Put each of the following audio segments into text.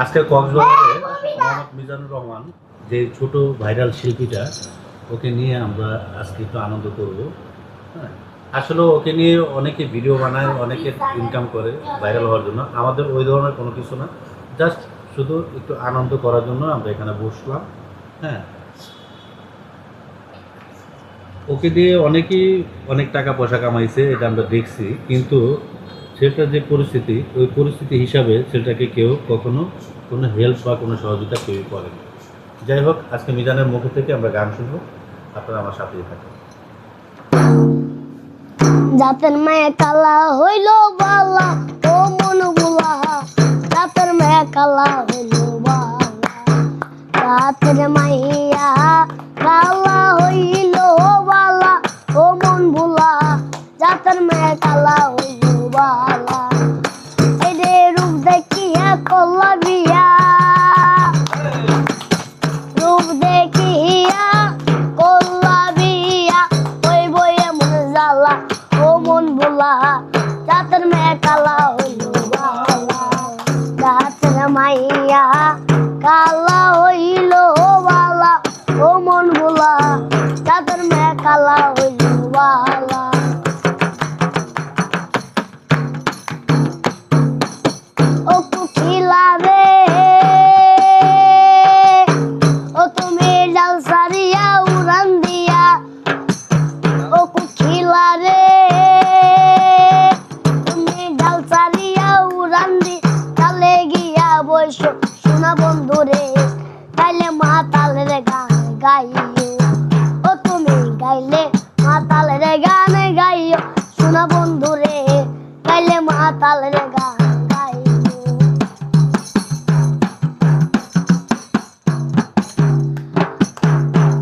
আজকে কক্সবাজারে মোহাম্মদ মিজানুর রহমান যে ছোট ভাইরাল শিল্পীটা ওকে নিয়ে আমরা আজকে একটু আনন্দ করব। হ্যাঁ আসলে ওকে নিয়ে অনেকে ভিডিও বানায় অনেকে ইনকাম করে ভাইরাল হওয়ার জন্য। আমাদের ওই ধরনের কোনো কিছু না। জাস্ট শুধু একটু আনন্দ করার জন্য আমরা এখানে বসলাম। হ্যাঁ। ওকে দিয়ে অনেকেই অনেক টাকা পয়সা কামাইছে এটা আমরা দেখছি। কিন্তু সেটা যে পরিস্থিতি, ওই পরিস্থিতি হিসাবে সেটাকে কেউ কখনো কোনো হেল্প বা কোনো সহযোগিতা কেউই করেনি। যাই হোক, আজকে মিজানের মুখ থেকে আমরা গান শুনব। আপনারা আমার সাথেই থাকেন। জাতের মেয়ে কালা হইল বালা, ও মন বুলা জাতের মেয়ে কালা হইল বালা, জাতের মাইয়া কালা হইল বালা, ও মন বুলা জাতের মেয়ে কালা হইল বালা। কালা ও কুকিলা রে ও তুমি যাও সারিয়া উড়ান ও কুকিলা রে তুমি যাও সারিয়া উড়ান দি গিয়া বৈশ শোনা বন্ধু রে তাইলে মাতালের গান গাই তালের গান গাইব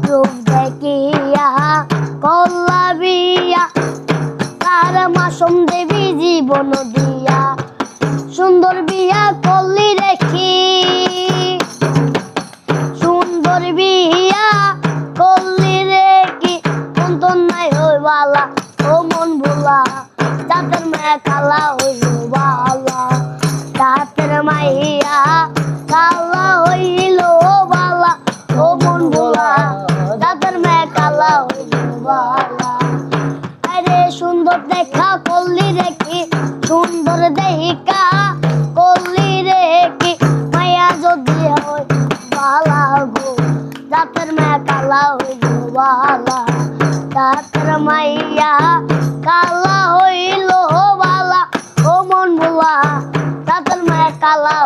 রূপ দেখিয়া কল্লাবিয়া তার মাসম দেবী জীবন দিয়া সুন্দর বিয়া কল্লি রেখি সুন্দর বিয়া কল্লি রেখি অন্তর নাই হইবালা ও মন ভোলা দাঁতের মায়া কালা হইল বালা দাঁতের মাইয়া কালা হইল বালা ও মন ভোলা দাঁতের মায়া কালা হইল বালা আরে সুন্দর দেখা করলি রে কি সুন্দর দেখা করলি রে কি মায়া যদি হয় বালা গো দাঁতের মায়া কালা হইল বালা দাঁতের মাইয়া কালা রাতের মায়া কালা